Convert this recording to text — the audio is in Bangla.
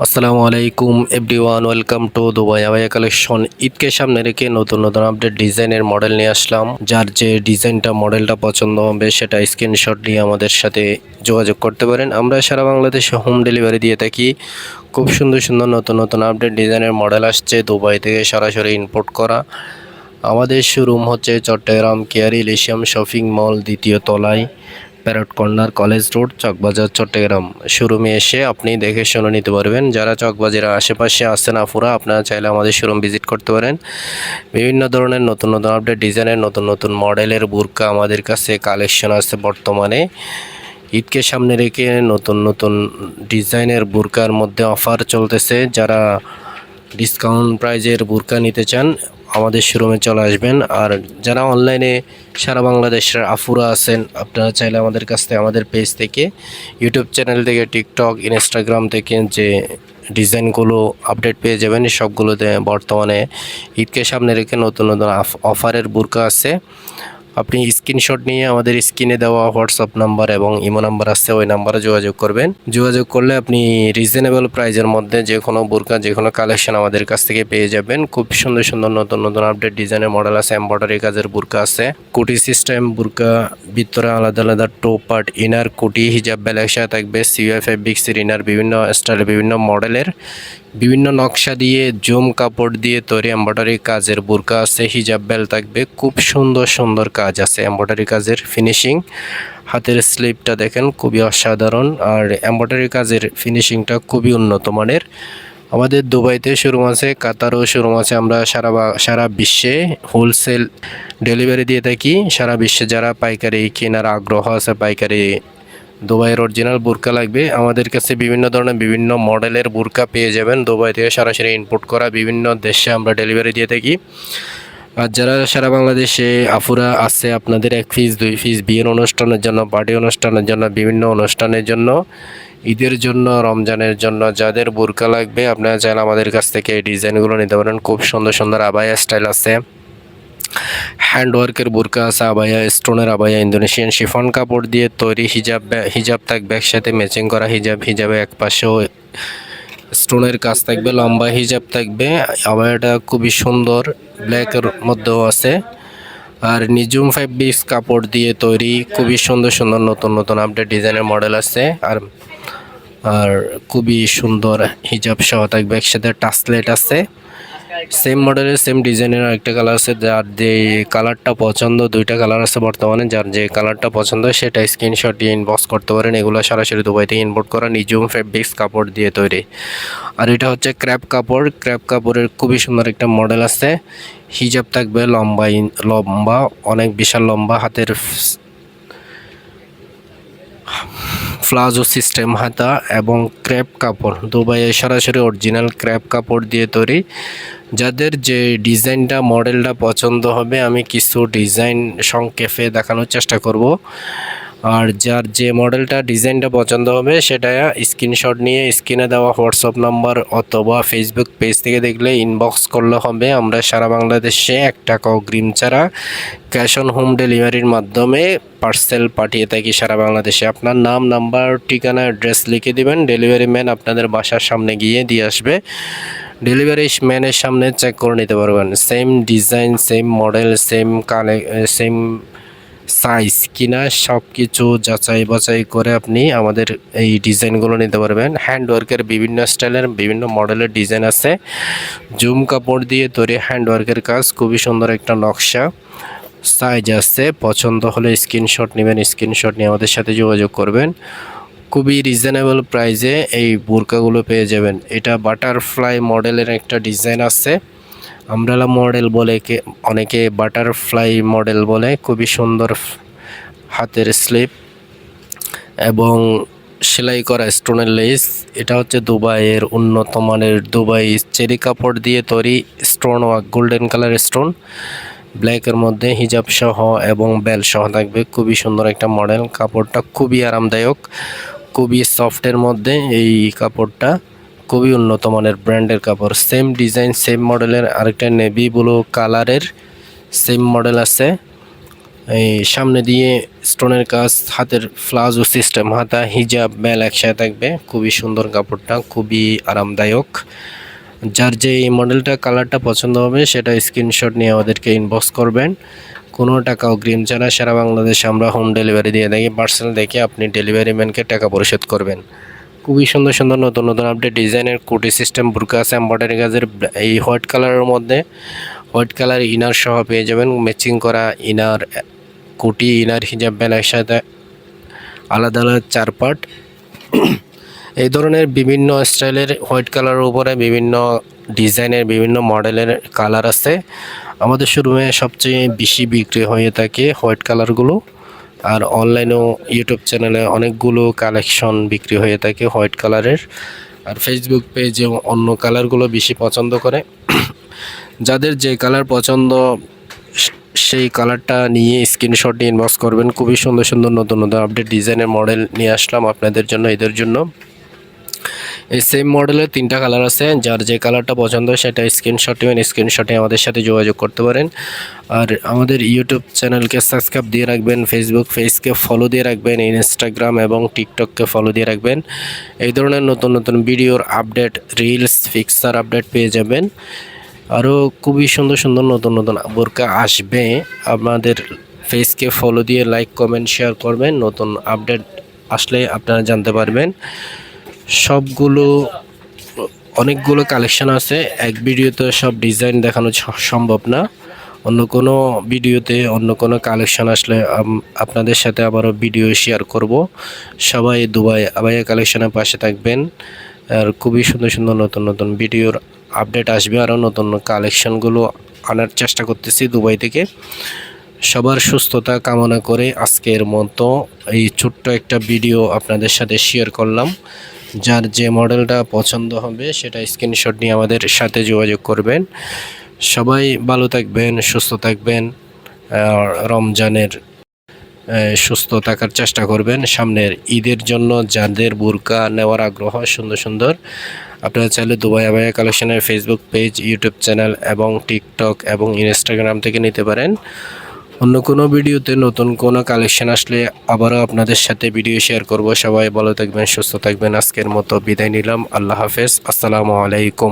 আসসালামু আলাইকুম, everyone, welcome to Dubai abaya collection. ঈদকে সামনে রেখে নতুন নতুন আপডেট ডিজাইনের মডেল নিয়ে আসলাম। যার যে ডিজাইনটা, মডেলটা পছন্দ হবে, সেটা স্ক্রিনশট নিয়ে আমাদের সাথে যোগাযোগ করতে পারেন। আমরা সারা বাংলাদেশে হোম ডেলিভারি দিয়ে থাকি। খুব সুন্দর সুন্দর নতুন নতুন আপডেট ডিজাইনের মডেল আসছে দুবাই থেকে সরাসরি ইম্পোর্ট করা। আমাদের শোরুম হচ্ছে Chattogram Keari Elysium shopping mall দ্বিতীয় তলায়। Parrot corner college road, Chawkbazar, Chittagong. শোরুমে এসে আপনি দেখে শুনে নিতে পারবেন। যারা চকবাজারের আশেপাশে আসছেন আফুরা আপনারা চাইলে আমাদের শোরুম ভিজিট করতে পারেন। বিভিন্ন ধরনের নতুন নতুন আপডেট, ডিজাইনের নতুন নতুন মডেলের বুরকা আমাদের কাছে কালেকশন আছে বর্তমানে। ঈদকে সামনে রেখে নতুন নতুন ডিজাইনের বুরকার মধ্যে অফার চলতেছে। যারা ডিসকাউন্ট প্রাইজের বুরকা নিতে চান আমাদের শোরুমে চলে আসবেন। আর যারা অনলাইনে সারা বাংলাদেশের আফুরা আছেন, আপনারা চাইলে আমাদের কাছ থেকে, আমাদের পেজ থেকে ইউটিউব চ্যানেল থেকে টিকটক ইনস্টাগ্রাম থেকে যে ডিজাইনগুলো আপডেট পেয়ে যাবেন, সবগুলোতে বর্তমানে ঈদকে সামনে রেখে নতুন নতুন অফারের বুরকা আছে। আপনি স্ক্রিনশট নিয়ে আমাদের স্ক্রিনে দেওয়া হোয়াটসঅ্যাপ নাম্বার এবং ইমো নাম্বার আছে, ওই নাম্বারে যোগাযোগ করবেন। যোগাযোগ করলে আপনি রিজনেবল প্রাইজের মধ্যে যে কোনো বোরকা যে কোনো কালেকশন আমাদের কাছ থেকে পেয়ে যাবেন। খুব সুন্দর সুন্দর নতুন নতুন আপডেট ডিজাইনের মডেল আছে এমব্রয়ডারি কাজের বুরকা আছে। কুটি সিস্টেম বুরকা ভিতরে আলাদা আলাদা টো পার্ট ইনার কুটি হিজাব বেল একসাথে থাকবে সিউএফ বিক্সির ইনার বিভিন্ন স্টাইলের বিভিন্ন মডেলের বিভিন্ন নকশা দিয়ে, জুম কাপড় দিয়ে তৈরি এমব্রয়ডারি কাজের বুরকা আছে, হিজাব বেল থাকবে। খুব সুন্দর সুন্দর কাজ আছে এমব্রয়ডারি কাজের ফিনিশিং হাতের স্লিপটা দেখেন, খুবই অসাধারণ। আর এমব্রয়ডারি কাজের ফিনিশিংটা খুবই উন্নত মানের। আমাদের দুবাইতে শোরুম আছে, কাতারও শোরুম আছে, আমরা সারা সারা বিশ্বে হোলসেল ডেলিভারি দিয়ে থাকি। সারা বিশ্বে যারা পাইকারি কেনার আগ্রহ আছে, পাইকারি দুবাইয়ের অরিজিনাল বুরকা লাগবে। আমাদের কাছে বিভিন্ন ধরনের বিভিন্ন মডেলের বুরকা পেয়ে যাবেন। দুবাই থেকে সরাসরি ইম্পোর্ট করা বিভিন্ন দেশে আমরা ডেলিভারি দিয়ে থাকি। আর যারা সারা বাংলাদেশে আফুরা আছে, আপনাদের এক পিস দুই পিস বিয়ের অনুষ্ঠানের জন্য পার্টি অনুষ্ঠানের জন্য, বিভিন্ন অনুষ্ঠানের জন্য, ঈদের জন্য, রমজানের জন্য যাদের বুরকা লাগবে, আপনারা চাইলে আমাদের কাছ থেকে এই ডিজাইনগুলো নিতে পারেন। খুব সুন্দর সুন্দর আবায়া স্টাইল আছে। হ্যান্ড ওয়ার্কের বুরকা আছে আবায়া স্টোনের আবায়া ইন্দোনেশিয়ান শিফন কাপড় দিয়ে তৈরি হিজাব হিজাব থাকবে একসাথে ম্যাচিং করা হিজাব হিজাবে এক পাশেও স্টোনের কাজ থাকবে, লম্বা হিজাব থাকবে। আবায়াটা খুবই সুন্দর, ব্ল্যাকের মধ্যেও আছে। আর নিজুম ফ্যাব্রিক্স কাপড় দিয়ে তৈরি, খুবই সুন্দর সুন্দর, নতুন নতুন আপডেট ডিজাইনের মডেল আছে। আর আর খুবই সুন্দর হিজাব সহ থাকবে, একসাথে টাসলেট আছে। সেম মডেলের সেম ডিজাইনের আরেকটা কালার আছে, যার যে কালারটা পছন্দ, দুইটা কালার আছে বর্তমানে, যার যে কালারটা পছন্দ সেটা স্ক্রিনশট দিয়ে ইনবক্স করতে পারেন। এগুলো সরাসরি দুবাই থেকে ইম্পোর্ট করা নিজুম ফেব্রিক্স কাপড় দিয়ে তৈরি। আর এটা হচ্ছে ক্র্যাপ কাপড়। ক্র্যাপ কাপড়ের খুবই সুন্দর একটা মডেল আছে। হিজাব থাকবে, লম্বা লম্বা, অনেক বিশাল লম্বা হাতের ফ্লাজো সিস্টেম হাতা এবং ক্র্যাপ কাপড়। দুবাইয়ে সরাসরি অরিজিনাল ক্র্যাপ কাপড় দিয়ে তৈরি। যাদের যে ডিজাইনটা, মডেলটা পছন্দ হবে, আমি কিছু ডিজাইন সংক্ষেপে দেখানোর চেষ্টা করব। আর যার যে মডেলটা, ডিজাইনটা পছন্দ হবে, সেটা স্ক্রিনশট নিয়ে স্ক্রিনে দেওয়া হোয়াটসঅ্যাপ নাম্বার অথবা ফেসবুক পেজ থেকে দেখলে ইনবক্স করলে হবে। আমরা সারা বাংলাদেশে এক টাকা অগ্রিম ছাড়া ক্যাশ অন হোম ডেলিভারির মাধ্যমে পার্সেল পাঠিয়ে থাকি সারা বাংলাদেশে। আপনার নাম নাম্বার ঠিকানা অ্যাড্রেস লিখে দিবেন। ডেলিভারি ম্যান আপনাদের বাসার সামনে গিয়ে দিয়ে আসবে। ডেলিভারি ম্যানের সামনে চেক করে নিতে পারবেন। Same design same model same colour same size কিনা সব কিছু যাচাই বাছাই করে আপনি আমাদের এই ডিজাইনগুলো নিতে পারবেন। হ্যান্ড ওয়ার্কের বিভিন্ন স্টাইলের, বিভিন্ন মডেলের ডিজাইন আছে। জুম কাপড় দিয়ে তৈরি হ্যান্ড ওয়ার্কের কাজ, খুবই সুন্দর একটা নকশা। সাইজ আছে, পছন্দ হলে স্ক্রিনশট নেবেন স্ক্রিনশট নিয়ে আমাদের সাথে যোগাযোগ করবেন। খুবই রিজনেবল প্রাইসে এই বোরকাগুলো পেয়ে যাবেন। এটা বাটারফ্লাই মডেলের একটা ডিজাইন আছে। আমব্রেলা মডেল বলে কে, অনেকে বাটারফ্লাই মডেল বলে, খুবই সুন্দর হাতের স্লিপ এবং সেলাই করা স্টোনের লেস। এটা হচ্ছে দুবাইয়ের উন্নত মানের দুবাই চেরি কাপড় দিয়ে তৈরি stone work golden colour stone. ব্ল্যাকের মধ্যে হিজাব সহ এবং বেল সহ থাকবে। খুবই সুন্দর একটা মডেল। কাপড়টা খুবই আরামদায়ক, খুবই সফটের মধ্যে এই কাপড়টা। খুবই উন্নত মানের ব্র্যান্ডের কাপড়। সেম ডিজাইন সেম মডেলের আরেকটা নেভি ব্লু কালারের সেম মডেল আছে। এই সামনে দিয়ে স্টোনের কাজ, হাতের প্লাজো সিস্টেম হাতা হিজাব বেল একসাথে থাকবে। খুবই সুন্দর কাপড়টা, খুবই আরামদায়ক। যার যে এই মডেলটা কালারটা পছন্দ হবে, সেটা স্ক্রিনশট নিয়ে আমাদেরকে ইনবক্স করবেন। কোনো টাকা অগ্রিম ছাড়া সারা বাংলাদেশে আমরা হোম ডেলিভারি দিয়ে থাকি। পার্সেল দেখে আপনি ডেলিভারি ম্যানকে টাকা পরিশোধ করবেন। খুবই সুন্দর সুন্দর নতুন নতুন আপডেট ডিজাইনের কুটি সিস্টেম বুরকা আছে এম্বয়ডারি কাজের এই হোয়াইট কালারের মধ্যে হোয়াইট কালার ইনার সহ পেয়ে যাবেন। ম্যাচিং করা ইনার কুটি ইনার হিজাব বেল একসাথে আলাদা আলাদা চার পার্ট এই ধরনের বিভিন্ন স্টাইলের হোয়াইট কালারের উপরে বিভিন্ন ডিজাইনের বিভিন্ন মডেলের কালার আছে। আমাদের শোরুমে সবচেয়ে বেশি বিক্রি হয়ে থাকে হোয়াইট কালারগুলো আর অনলাইনেও ইউটিউব চ্যানেলে অনেকগুলো কালেকশন বিক্রি হয়ে থাকে হোয়াইট কালারের আর ফেসবুক পেজে অন্য কালারগুলো বেশি পছন্দ করে। যাদের যে কালার পছন্দ, সেই কালারটা নিয়ে স্ক্রিনশট নিয়ে ইনবক্স করবেন। খুবই সুন্দর সুন্দর নতুন নতুন আপডেট ডিজাইনের মডেল নিয়ে আসলাম আপনাদের জন্য, এদের জন্য। এই সেম মডেলের তিনটা কালার আছে। যার যে কালারটা পছন্দ সেটা স্ক্রিনশট নেবেন। স্ক্রিনশটে আমাদের সাথে যোগাযোগ করতে পারেন। আর আমাদের ইউটিউব চ্যানেলকে সাবস্ক্রাইব দিয়ে রাখবেন ফেসবুক পেজকে ফলো দিয়ে রাখবেন ইনস্টাগ্রাম এবং টিকটককে ফলো দিয়ে রাখবেন। এই ধরনের নতুন নতুন ভিডিওর আপডেট রিলস ফিক্সার আপডেট পেয়ে যাবেন। আরও খুবই সুন্দর সুন্দর নতুন নতুন বোরকা আসবে। আমাদের ফেসকে ফলো দিয়ে লাইক কমেন্ট শেয়ার করবেন। নতুন আপডেট আসলে আপনারা জানতে পারবেন। সবগুলো, অনেকগুলো কালেকশন আছে। এক ভিডিওতে সব ডিজাইন দেখানো সম্ভব না। অন্য কোনো ভিডিওতে অন্য কোনো কালেকশন আসলে আপনাদের সাথে আবারও ভিডিও শেয়ার করব। সবাই দুবাই আবাইয়া কালেকশনের পাশে থাকবেন। আর খুবই সুন্দর সুন্দর নতুন নতুন ভিডিওর আপডেট আসবে। আরও নতুন কালেকশনগুলো আনার চেষ্টা করতেছি দুবাই থেকে। সবার সুস্থতা কামনা করে আজকের মতো এই ছোট্ট একটা ভিডিও আপনাদের সাথে শেয়ার করলাম। যার যে মডেলটা পছন্দ হবে, সেটা স্ক্রিনশট নিয়ে আমাদের সাথে যোগাযোগ করবেন। সবাই ভালো থাকবেন, সুস্থ থাকবেন রমজানের সুস্থ থাকার চেষ্টা করবেন। সামনের ঈদের জন্য যাদের বোরকা নেওয়ার আগ্রহ, সুন্দর সুন্দর। আপনারা চাইলে দুবাই আবায়া কালেকশনের ফেসবুক পেজ ইউটিউব চ্যানেল এবং টিকটক এবং ইনস্টাগ্রাম থেকে নিতে পারেন। অন্য কোনো ভিডিওতে নতুন কোনো কালেকশন আসলে আবারও আপনাদের সাথে ভিডিও শেয়ার করব। সবাই ভালো থাকবেন, সুস্থ থাকবেন। আজকের মতো বিদায় নিলাম। আল্লাহ হাফেজ। আসসালামু আলাইকুম।